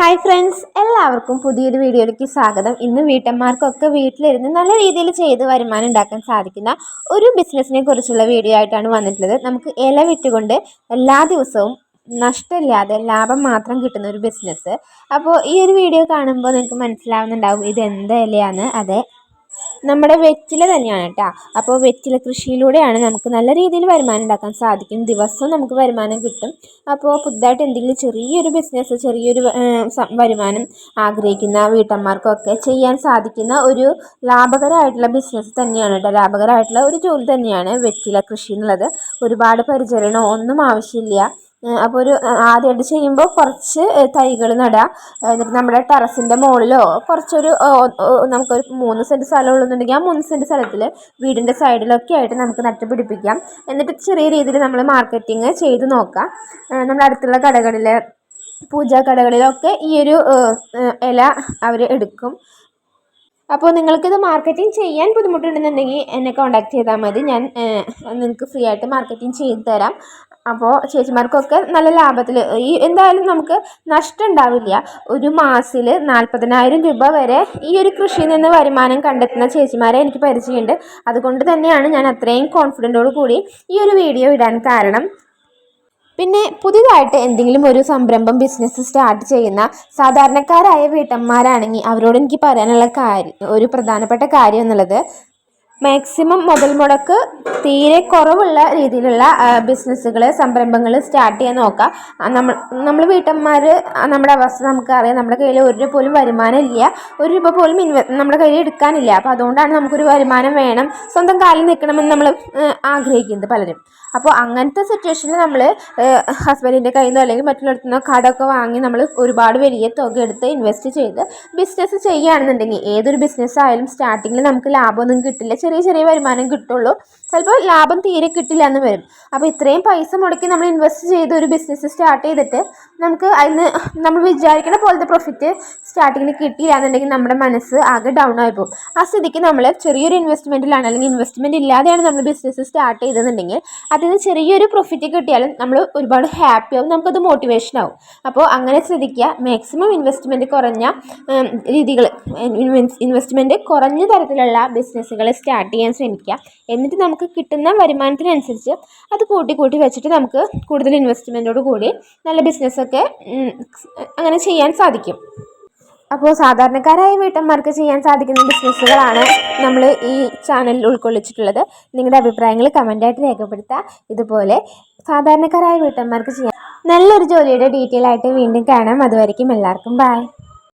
Hi friends എല്ലാവർക്കും പുതിയൊരു വീഡിയോയിലേക്ക് സ്വാഗതം. ഇന്ന് വീട്ടമ്മമാർക്കൊക്കെ വീട്ടിലിരുന്ന് നല്ല രീതിയിൽ ചെയ്ത് വരുമാനം ഉണ്ടാക്കാൻ സാധിക്കുന്ന ഒരു ബിസിനസ്സിനെ കുറിച്ചുള്ള വീഡിയോ ആയിട്ടാണ് വന്നിട്ടുള്ളത്. നമുക്ക് ഇല വിറ്റുകൊണ്ട് എല്ലാ ദിവസവും നഷ്ടമില്ലാതെ ലാഭം മാത്രം കിട്ടുന്ന ഒരു ബിസിനസ് അപ്പോൾ ഈ ഒരു വീഡിയോ കാണുമ്പോൾ നിങ്ങൾക്ക് മനസ്സിലാവുന്നുണ്ടാവും ഇത് എന്ത് ഇലയാണ്? അതെ നമ്മുടെ വെറ്റില തന്നെയാണ് കേട്ടോ. അപ്പോൾ വെറ്റില കൃഷിയിലൂടെയാണ് നമുക്ക് നല്ല രീതിയിൽ വരുമാനം ഉണ്ടാക്കാൻ സാധിക്കും. ദിവസവും നമുക്ക് വരുമാനം കിട്ടും. അപ്പോൾ പുതുതായിട്ട് എന്തെങ്കിലും ചെറിയൊരു ബിസിനസ് ചെറിയൊരു വരുമാനം ആഗ്രഹിക്കുന്ന വീട്ടമ്മമാർക്കൊക്കെ ചെയ്യാൻ സാധിക്കുന്ന ഒരു ലാഭകരമായിട്ടുള്ള ബിസിനസ് തന്നെയാണ് കേട്ടോ. ലാഭകരമായിട്ടുള്ള ഒരു ജോലി തന്നെയാണ് വെറ്റില കൃഷി എന്നുള്ളത്. ഒരുപാട് പരിചരണമോ ഒന്നും ആവശ്യമില്ല. അപ്പോൾ ഒരു ആദ്യമായിട്ട് ചെയ്യുമ്പോൾ കുറച്ച് തൈകൾ നടുക എന്നിട്ട് നമ്മുടെ ടെറസിന്റെ മുകളിലോ കുറച്ചൊരു നമുക്കൊരു മൂന്ന് സെന്റ് സ്ഥലം ഉള്ളെന്നുണ്ടെങ്കിൽ ആ മൂന്ന് സെന്റ് സ്ഥലത്തിൽ വീടിന്റെ സൈഡിലൊക്കെ ആയിട്ട് നമുക്ക് നട്ട് പിടിപ്പിക്കാം എന്നിട്ട് ചെറിയ രീതിയിൽ നമ്മൾ മാർക്കറ്റിങ് ചെയ്ത് നോക്കാം. നമ്മുടെ അടുത്തുള്ള കടകളിൽ പൂജാ കടകളിലൊക്കെ ഈ ഒരു ഇല അവർ എടുക്കും. അപ്പോൾ നിങ്ങൾക്കിത് മാർക്കറ്റിംഗ് ചെയ്യാൻ ബുദ്ധിമുട്ടുണ്ടെന്നുണ്ടെങ്കിൽ എന്നെ കോൺടാക്ട് ചെയ്താൽ മതി. ഞാൻ നിങ്ങൾക്ക് ഫ്രീ ആയിട്ട് മാർക്കറ്റിംഗ് ചെയ്ത് തരാം. അപ്പോൾ ചേച്ചിമാർക്കൊക്കെ നല്ല ലാഭത്തിൽ ഈ എന്തായാലും നമുക്ക് നഷ്ടം ഉണ്ടാവില്ല ഒരു മാസത്തിൽ നാൽപ്പതിനായിരം രൂപ വരെ ഈ ഒരു കൃഷിയിൽ നിന്ന് വരുമാനം കണ്ടെത്തുന്ന ചേച്ചിമാരെ എനിക്ക് പരിചയമുണ്ട്. അതുകൊണ്ട് തന്നെയാണ് ഞാൻ അത്രയും കോൺഫിഡന്റോട് കൂടി ഈ ഒരു വീഡിയോ ഇടാൻ കാരണം. പിന്നെ പുതിയതായിട്ട് എന്തെങ്കിലും ഒരു സംരംഭം ബിസിനസ് സ്റ്റാർട്ട് ചെയ്യുന്ന സാധാരണക്കാരായ വീട്ടമ്മമാരാണെങ്കിൽ അവരോട് എനിക്ക് പറയാനുള്ള കാര്യം ഒരു പ്രധാനപ്പെട്ട കാര്യം എന്നുള്ളത് മാക്സിമം മുതൽ മുടക്ക് തീരെ കുറവുള്ള രീതിയിലുള്ള ബിസിനസ്സുകൾ സംരംഭങ്ങൾ സ്റ്റാർട്ട് ചെയ്യാൻ നോക്കാം. നമ്മൾ നമ്മൾ വീട്ടമ്മമാർ നമ്മുടെ അവസ്ഥ നമുക്കറിയാം. നമ്മുടെ കയ്യിൽ ഒരു രൂപ പോലും വരുമാനം ഇല്ല. ഒരു രൂപ പോലും ഇൻവെ നമ്മുടെ കയ്യിൽ എടുക്കാനില്ല. അപ്പോൾ അതുകൊണ്ടാണ് നമുക്കൊരു വരുമാനം വേണം. സ്വന്തം കാലിൽ നിൽക്കണമെന്ന് നമ്മൾ ആഗ്രഹിക്കുന്നത് പലരും. അപ്പോൾ അങ്ങനത്തെ സിറ്റുവേഷനിൽ നമ്മൾ ഹസ്ബൻഡിന്റെ കയ്യിൽ നിന്നോ അല്ലെങ്കിൽ മറ്റുള്ളിടത്തു നിന്നോ കടമൊക്കെ വാങ്ങി നമ്മൾ ഒരുപാട് വലിയ തുക എടുത്ത് ഇൻവെസ്റ്റ് ചെയ്ത് ബിസിനസ് ചെയ്യുകയാണെന്നുണ്ടെങ്കിൽ ഏതൊരു ബിസിനസ് ആയാലും സ്റ്റാർട്ടിങ്ങിൽ നമുക്ക് ലാഭമൊന്നും കിട്ടില്ല. ചെറിയ ചെറിയ വരുമാനം കിട്ടുള്ളൂ. ചിലപ്പോൾ ലാഭം തീരെ കിട്ടില്ല എന്ന് വരും. അപ്പോൾ ഇത്രയും പൈസ മുടക്കി നമ്മൾ ഇൻവെസ്റ്റ് ചെയ്ത് ഒരു ബിസിനസ് സ്റ്റാർട്ട് ചെയ്തിട്ട് നമുക്ക് അതിന് നമ്മൾ വിചാരിക്കുന്ന പോലത്തെ പ്രോഫിറ്റ് സ്റ്റാർട്ടിങ്ങിൽ കിട്ടിയില്ല എന്നുണ്ടെങ്കിൽ നമ്മുടെ മനസ്സ് ആകെ ഡൗൺ ആയി പോകും. ആ സ്ഥിതിക്ക് നമ്മൾ ചെറിയൊരു ഇൻവെസ്റ്റ്മെന്റിലാണ് അല്ലെങ്കിൽ ഇൻവെസ്റ്റ്മെന്റ് ഇല്ലാതെയാണ് നമ്മൾ ബിസിനസ് സ്റ്റാർട്ട് ചെയ്തതെന്നുണ്ടെങ്കിൽ അതിൽ നിന്ന് ചെറിയൊരു പ്രോഫിറ്റ് കിട്ടിയാലും നമ്മൾ ഒരുപാട് ഹാപ്പി ആവും നമുക്കത് മോട്ടിവേഷൻ ആവും. അപ്പോൾ അങ്ങനെ ശ്രദ്ധിക്കുക. മാക്സിമം ഇൻവെസ്റ്റ്മെന്റ് കുറഞ്ഞ രീതികൾ ഇൻവെസ്റ്റ്മെന്റ് കുറഞ്ഞ തരത്തിലുള്ള ബിസിനസ്സുകൾ സ്റ്റാർട്ട് ചെയ്യാൻ ശ്രമിക്കുക. എന്നിട്ട് നമുക്ക് കിട്ടുന്ന വരുമാനത്തിനനുസരിച്ച് അത് കൂട്ടി കൂട്ടി വെച്ചിട്ട് നമുക്ക് കൂടുതൽ ഇൻവെസ്റ്റ്മെന്റോട് കൂടി നല്ല ബിസിനസ്സൊക്കെ അങ്ങനെ ചെയ്യാൻ സാധിക്കും. അപ്പോൾ സാധാരണക്കാരായ വീട്ടമ്മമാർക്ക് ചെയ്യാൻ സാധിക്കുന്ന ബിസിനസ്സുകളാണ് നമ്മൾ ഈ ചാനലിൽ ഉൾക്കൊള്ളിച്ചിട്ടുള്ളത്. നിങ്ങളുടെ അഭിപ്രായങ്ങൾ കമന്റായിട്ട് രേഖപ്പെടുത്തുക ഇതുപോലെ സാധാരണക്കാരായ വീട്ടമ്മമാർക്ക് ചെയ്യാൻ നല്ലൊരു ജോലിയുടെ ഡീറ്റെയിൽ ആയിട്ട് വീണ്ടും കാണാം. അതുവരെയും എല്ലാവർക്കും ബായ്